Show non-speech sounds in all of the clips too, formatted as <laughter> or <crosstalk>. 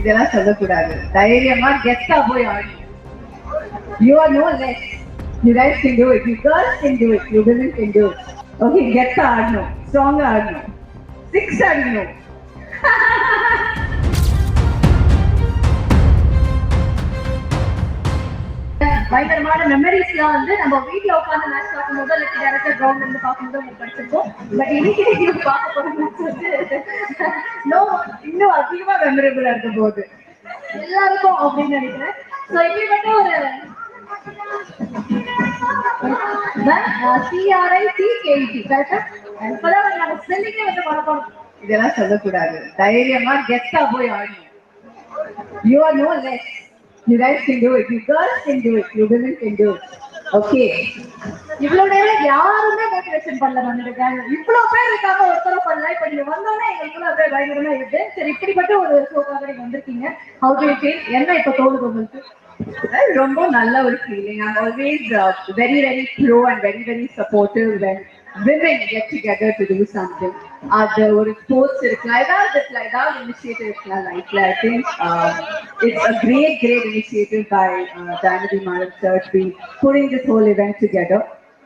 இதெல்லாம் சொல்லக்கூடாது தைரியமா கெத்தா போய் ஆடணும் you are no less you guys can do it you girls can do it you women can do it okay கெத்தா ஆடணும் ஸ்ட்ராங்கா ஆடணும் சிக்ஸ் அடிக்கணும் பயங்கரமான மெமரிஸ்லாம் வந்து நம்ம வீட்டுல உட்காந்து மேட்ச் பார்க்கும்போது இல்லை டேரக்டர் கிரவுண்ட்ல இருந்து பார்க்கும்போது உங்களுக்கு படிச்சிருக்கோம் பட் இன்னைக்கு நீங்க பார்க்க போற மேட்ச் வந்து நோ இன்னும் அதிகமா மெமரபிளா இருக்க போகுது எல்லாருக்கும் அப்படின்னு நினைக்கிறேன். ஸோ மட்டும் ஒரு சிஆர்ஐ சிகேடி கரெக்டா இப்பதான் நம்ம ஸ்பெல்லிங்கே வந்து பழக்கம் இதெல்லாம் சொல்லக்கூடாது. தைரியமா கெஸ்டா போய் ஆடணும். You are no less You guys can do it. You girls can do it. You women can do it. Okay இவ்வளவு நேரம் யாருமே மோட்டிவேஷன் பண்ணல வந்துருக்காங்க இவ்வளவு பேர் இருக்காங்க. ஒருத்தர பண்ணல இப்ப நீங்க வந்தோடனே எங்களுக்குள்ள அப்படியே பயங்கரமா இருக்கு. சரி இப்படிப்பட்ட ஒரு ஷோக்காக நீங்க வந்திருக்கீங்க ஹவு டு ஃபீல் என்ன இப்ப தோணுது உங்களுக்கு? ரொம்ப நல்ல ஒரு feeling I'm always very very pro and very very supportive when women get together to do something அது ஒரு ஸ்போர்ட்ஸ் இருக்கலாம் ஏதாவது இருக்கலாம் ஏதாவது இனிஷியேட்டிவ் இருக்கலாம் லைஃப்ல I think It's a great, great great by by ஜானதி model church being putting this whole event together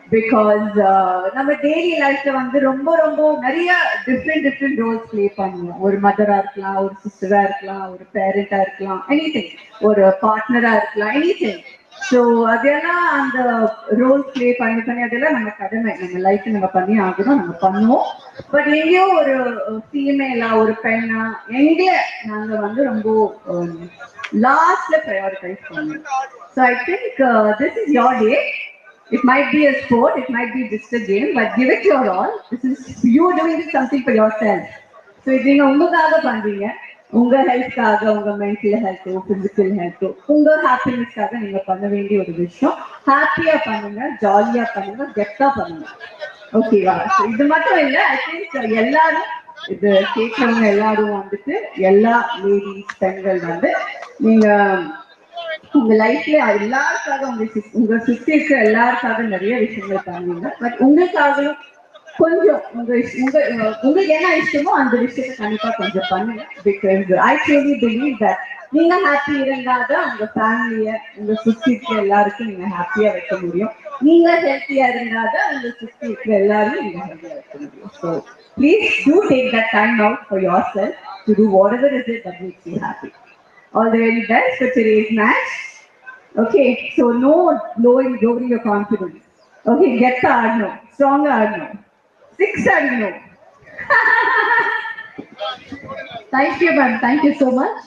because uh, நம்ம daily லைஃப்ல வந்து ரொம்ப ரொம்ப நிறைய டிஃப்ரெண்ட் டிஃப்ரெண்ட் ரோல்ஸ் ப்ளே பண்ணுவோம். ஒரு மதரா இருக்கலாம் ஒரு சிஸ்டரா இருக்கலாம் ஒரு பேரண்டா இருக்கலாம் எனி திங் ஒரு பார்ட்னரா இருக்கலாம் எனி திங் ஸோ அதெல்லாம் அந்த ரோல் ப்ளே பண்ணி பண்ணி அதெல்லாம் நம்ம கடமை. நம்ம லைஃப் நம்ம பண்ணி ஆகணும் நம்ம பண்ணுவோம். பட் எங்கேயோ ஒரு ஃபீமேலா ஒரு பெண்ணா எங்க நாங்க வந்து ரொம்ப லாஸ்ட்ல ப்ரையாரிட்டைஸ் பண்ணுவோம் so I think this is your day it might be a sport it might be just a game, but give it your all. This is you doing something for yourself so இது நீங்கள் உங்களுக்காக பண்றீங்க. உங்க ஹெல்த்காக உங்க mental ஹெல்த்தோ physical ஹெல்த்தோ உங்க ஹாப்பினஸ்க்காக நீங்க பண்ண வேண்டிய ஒரு விஷயம். ஹாப்பியா பண்ணுங்க ஜாலியா பண்ணுங்க கெத்தா பண்ணுங்க. ஓகேவா இது மட்டும் இல்ல ஐ திங்க் எல்லாரும் இது கேட்கறவங்க எல்லாரும் வந்துட்டு எல்லா லேடிஸ் பெண்கள் வந்து நீங்க உங்க லைஃப்ல எல்லாருக்காக உங்க உங்க சுத்தி இருக்க எல்லாருக்காக நிறைய விஷயங்கள் பண்ணுவீங்க பட் உங்களுக்காகவும் கொஞ்சம் உங்க உங்க உங்களுக்கு என்ன இஷ்டமோ அந்த விஷயத்த கண்டிப்பா கொஞ்சம் பண்ணுங்க. Because I truly believe that நீங்க ஹாப்பி இருந்தாதான் உங்க ஃபேமிலிய உங்க சுத்தி இருக்க எல்லாருக்கும் நீங்க ஹாப்பியா வைக்க முடியும். நீங்க ஹெல்த்தியா இருந்தாதான் உங்க சுத்தி இருக்க எல்லாரும் நீங்க ஹெல்த்தியா வைக்க முடியும். So please do take that time out for yourself to do whatever is it that makes you happy all the very best for today's match. Okay, so no lowering, lowering your confidence okay get ஆடணும் Arno, ஆடணும் Six Arno. <laughs> Thank you, ma'am. Thank you so much.